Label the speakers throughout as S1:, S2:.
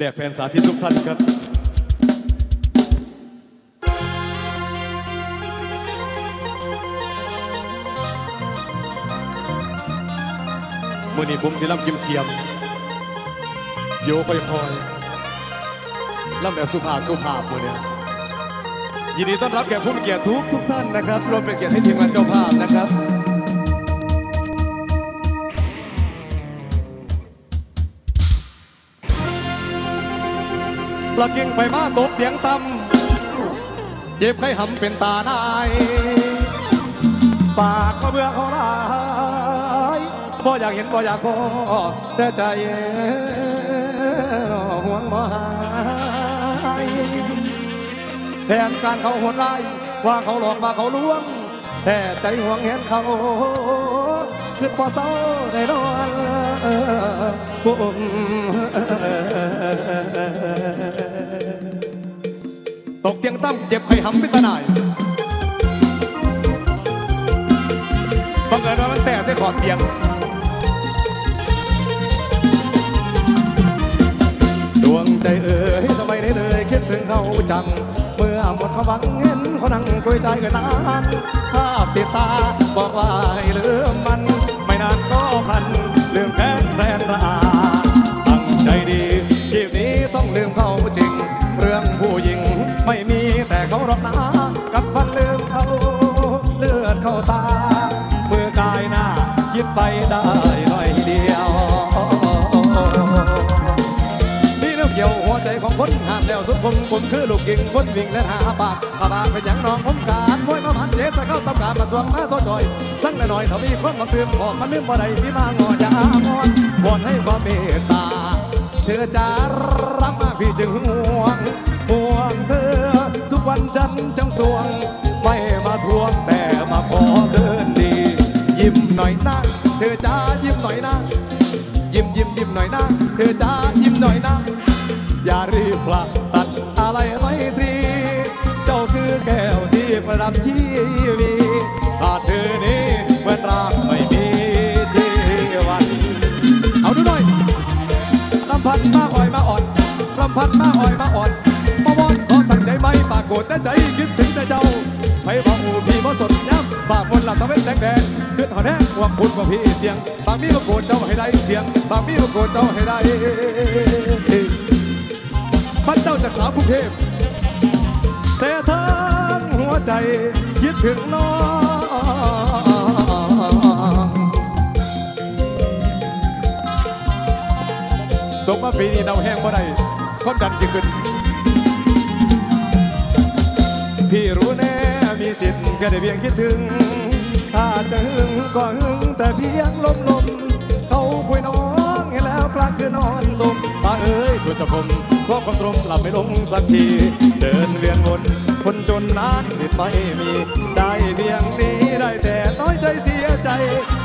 S1: แด่แฟนสาธิตทุกท่านครับมื่อนี้ผมสิลำกิมเทียม โยค่อยๆลำแบบสุภาพสุภาพมื่อนี้ยินดีต้อนรับแขกผู้มีเกียรติทุกทุกท่านนะครับรวมเป็นเกียรติให้ทีมงานเจ้าภาพนะครับ ละกิ่งไปมาตกเตียงตำเจ็บไข้หำเป็นตานายปากก็เบื่อเขาลายบ่อยากเห็นบ่อยากพอแต่ใจห่วงบ่หายแทนการเขาโหดร้ายว่าเขาหลอกว่าเขาลวง แต่ใจห่วงเห็นเขาคือพอเศร้าได้นอนกุม กเตียงตั้มเจ็บไข้หำเป็นตานายบังเอิญว่ามันแตกใส่ขอบเตียง ดวงใจเอ๋ยทำไมได้เลยคิดถึงเขาจัง เมื่อหมดความหวังเห็นเขานั่งคุยใจกันนานภาพติดตาบอกว่า คนห้ามแล้วสุดคมผมคือลูกกิ่งคนวิ่งและหาปากอาปากเป็นอย่างน้องผมการมวยมาพันเจ็บแต่เข้าตำการมาสวงมาโซจอย สั่งหน่อยๆเขามีคนมาเตือนบอกมันลืมบ่ได้ที่มางอจะอามอนวอนให้ความเมตตา เธอจะรับมาพี่จึงห่วงห่วงเธอ ทุกวันจันทร์จังสวง ไม่มาทวงแต่มาขอเดินดี ยิ้มหน่อยนะ เธอจ้ายิ้มหน่อยนะ ยิ้มยิ้มยิ้มหน่อยนะันมาอ่อยมาอ่อนลำพันมาอ่อยมาอ่อนมาวอนขอตั้งใจไหมปากโกรธแต่ใจคิดถึงแต่เจ้าไปบอกอูพี่บ่สดย้ำปากบนหลับตะเวนแดงแดงขึ้นหอแดงหวังคุณกว่าพี่เสียงบางมีมาโกรธเจ้าให้ได้เสียงบางมีมาโกรธเจ้าให้ได้บ้านเจ้าจากสาวกรุงเทพแต่ทั้งหัวใจคิดถึงน้อง ตกมาปีนี้เดาแห้งบ่ได้ความดันจะขึ้น พี่รู้แน่มีสิทธิ์แค่ได้เพียงคิดถึง ถ้าจะหึงก็หึงแต่เพียงลมลมเขาคุยน้องเห็นแล้วพลาดคือนอนสมตาเอ้ยสุดจะคมเพราะความตรงหลับไม่ลงสักที เดินเวียนวน คนจนนานสิทธิ์ไม่มี ได้เพียงนี้ได้แต่น้อยใจเสียใจ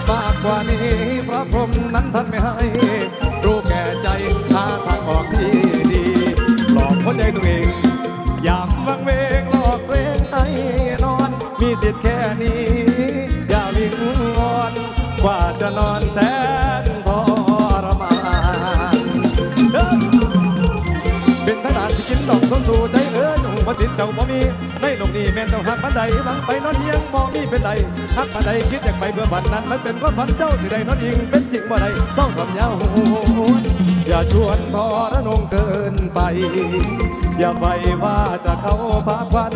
S1: มากกว่านี้พระพรหมนั้นท่านไม่ให้ อกส้นสู่ใจเอ้ยหนุ่มพติดเจ้าบ่มี ในโลกนี้แม่นต้องหักบันไดหลังไปนอนเฮียงมองมีเป็นไดหักบันไดคิดอยากไปเบื่อบันนั้น มันเป็นความฝันเจ้าสิได้นอนยิงเป็นจริงบ่ได้เจ้าทำยาวอย่าชวนทอระนงเกินไป อย่าไปว่าจะเข้าพักวัน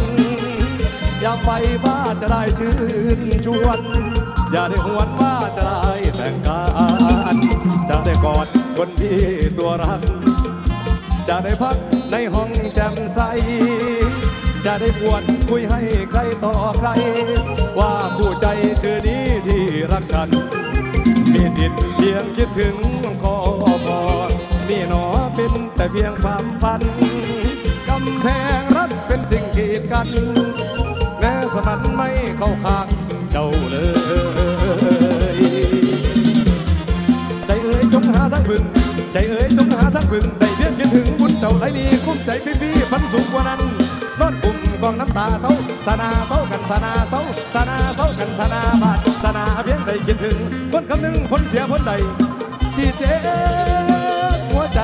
S1: อย่าไปว่าจะได้ชื่นชวน อย่าได้หวนว่าจะได้แต่งงานจะได้กอดคนที่ตัวรัก จะได้พักในห้องแจ่มใส จะได้ปวดคุยให้ใครต่อใคร ว่าผู้ใจคือดีที่รักกัน มีสิทธิ์เพียงคิดถึงขอพอนี่หนอเป็นแต่เพียงความฝัน กำแพงรักเป็นสิ่งกีดกัน แม้สมันไม่เข้าข้างเจ้าเลยใจเอ๋ยจงหาทางพึ่งใจเอ๋ย จ้าไหลนี้คุ้มใจพี่พี่พันสูงกว่านั้นนอนปุ่มกองน้ำตาเศร้าสานาเศร้ากันสานาเศร้าสานาเศร้ากันสานาบาดสานาเพียงใดคิดถึงคนคำหนึ่งคนเสียคนใดสีเจ็บหัวใจ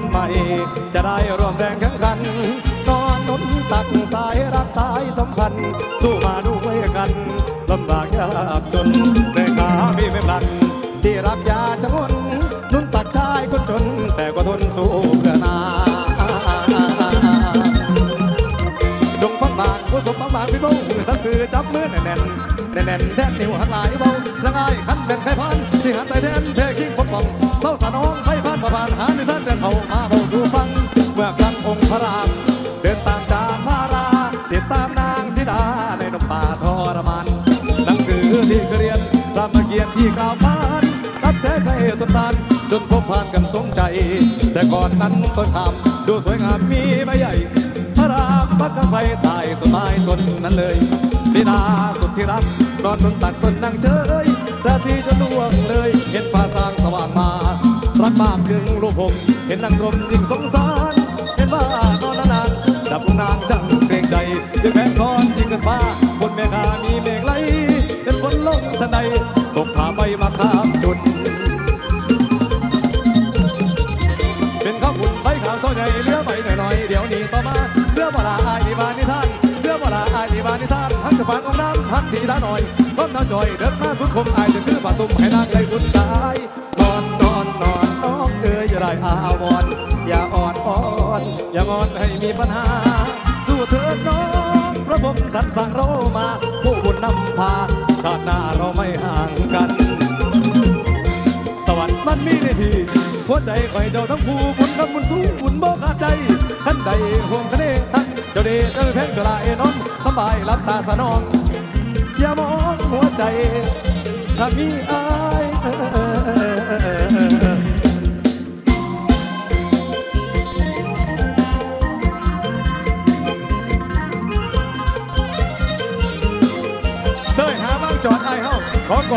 S1: วันใหม่ จะได้ร่วมแรงแข่งขันนอนนุนตักสายรักสายสัมพันธ์ สู้มาด้วยกันลำบากยากจนแต่ขาพี่ไม่พลัน ที่รักยาชะงนนุนตักชายคนจน แต่ก็ทนสู้เพื่อนาจงฟังบางผู้สมบางบาพี่บ้าหูสักสื่อจับมือแน่นแน่นแน่นแน่นแทนนิ้วหักหลายเบาละง่ายขันแน่นไฟพันสิหันไปแทนเธอคิงปกป้องเศร้าสะน้อง พันประพานหาในท่านเดินเขามาเบาสู่ฟัง เมื่อครั้งองค์พระรามเดินตามจากพาราติดตามนางสิดาในนมป่าทรมานหนังสือที่เรียนรามเกียรติที่กล่าวพานรับแท้ใครต้นตานจนพบผ่านกันสมใจ แต่ก่อนนั้นต้นคำดูสวยงามมีใบใหญ่ พระรามพักกับไฟตายต้นไม้ต้นนั้นเลยสีดาสุดที่รักนอนบนตักต้นนั่งเฉยราตรีจะล่วงเลย เห็นฟ้าสร้างสว่าง มากมากถึงลูกผม เห็นนางกลมยิ่งสงสาร เห็นว่านอนนานๆดับลงนางจังเกรงใจยังแบงซ้อนที่เกินฟ้าบนเมฆามีเมฆไหลเป็นฝนลงทันใดตกผาไปมาข้ามจุด เป็นข้าวหุ่นใบขาวโซ่ใหญ่เหลือใบหน่อยๆเดี๋ยวนี้ต่อมา เสื้อบลาอายนิบานนิทาน เสื้อบลาอายนิบานนิทานหันจะปานองน้ำหันสีตาหน่อยก้มน้ำจอยเดินมาสุดคมอายจะคือป่าตุ้มให้นางใจคุณต ปัญหา สู้เถิดน้องพระผมสันสั่งเรามาผู้บุญนำพาชาติหน้าเราไม่ห่างกัน สวรรค์มันมีในทีหัวใจคอยเจ้าทั้งผู้บุญกับบุญสู้บุญบ่ขาดใจท่านใดห่วงคะเนท่านเจ้าเดชเจ้าแพงเจ้าลายนอนสบายรับตาสนองอย่ามองหัวใจถ้ามีอา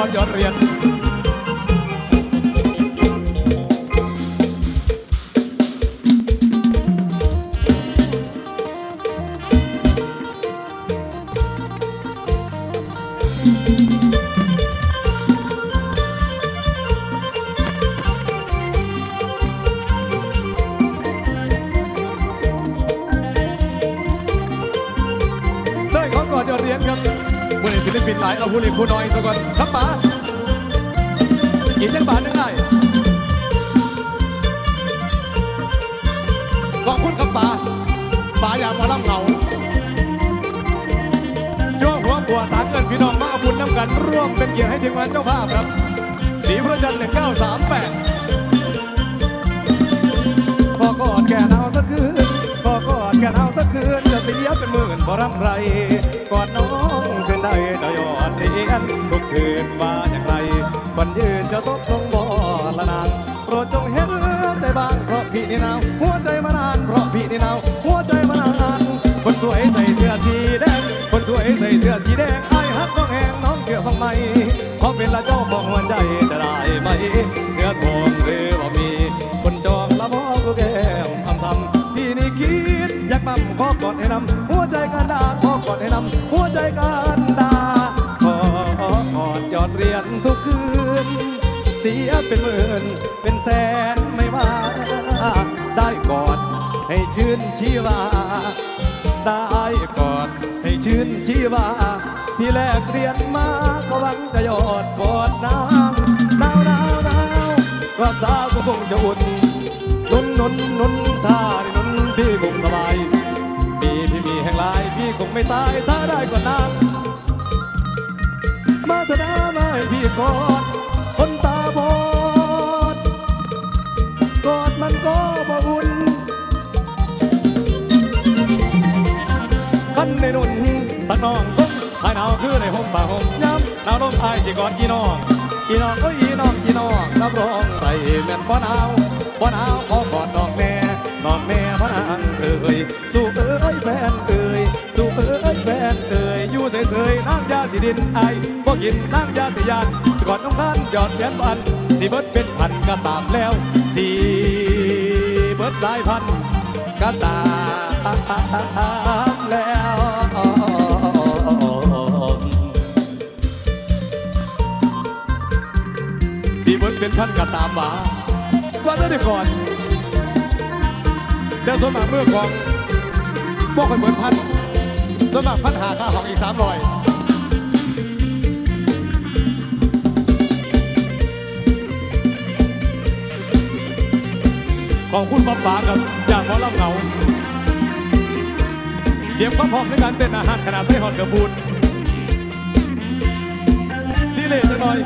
S1: อก่อนยอดเรียน ผู้เล็กผู้น้อยซะก่อนครับป๋ากินจังบาทหนึงได้ขอบคุณครับป๋าป๋าอยากมาล่ำเหงาย่อหัวบัวตาเกินพี่น้องมาอาบุญน้ำกัน ร่วมเป็นเกียรติให้ทีมงานเจ้าภาพครับสีพระจันทร์หนึ่งเก้าสามแปดพอกอดแก่หนาวสักคืน เสียเป็นหมื่นบ่รำไรกอดน้องคืนใดจะยอดเรียนทุกคืนว่าอย่างไรวันยืนจะตกลงบ่ละนานโปรดจงเห็นใจบ้างเพราะพี่นี่หนาวหัวใจมานานเพราะพี่นี่หนาวหัวใจมานานคนสวยใส่เสื้อสีแดงคนสวยใส่เสื้อสีแดงไอ้ฮักน้องแหงน้องเชื่อฟังไหมขอเป็นละเจ้าของหัวใจ ยเป็นหมื่นเป็นแสนไม่ว่า ได้กอดให้ชื่นชีวา ได้กอดให้ชื่นชีวา ที่แลกเรียนมาก็หวังจะยอดกอดนางหนาวหนาวหนาวกอดสาวก็คงจะอุ่นนุนนุนนุนท่านี่นุนพี่คงสบายพี่พี่มีแห่งหลายพี่คงไม่ตายถ้าได้กอดนางมาเถอะนะมาให้พี่กอด น้องก้มภายหนาวคือในห่มป่าห่มย้ำหนาวลมอายสิกอดกี่น้องกี่น้องก็อีน้องกี่น้องรับรองไรเหมือนป้อนาวป้อนาวขอกอดน้องแม่น้องแม่พนางเอ่ยสู่เอ้ยแฟนเอ่ยสู่เอ้ยแฟนเอ่ยอยู่เฉยๆน้ำยาสีดินไอายบ่กินน้ำยาสียานกอดน้องท่านหยอดแขนบันสิเบิดเป็นพันก็ตามแล้วสีสายพันก็ตาม สีเบิร์เป็นพันก็ตามมาว่าจะได้ก่อนเดี๋ยวส่วนมากเมื่อของบอกไปเหมือนพันส่วนมากพันหาค่าของอีกสามร้อยของคุณป๊าป๋ากับจากหมอลำเหงาเตรียมความพร้อมในการเต้นอาหารขนาดไส้หอดกระบูนซีเล่จังหน่อย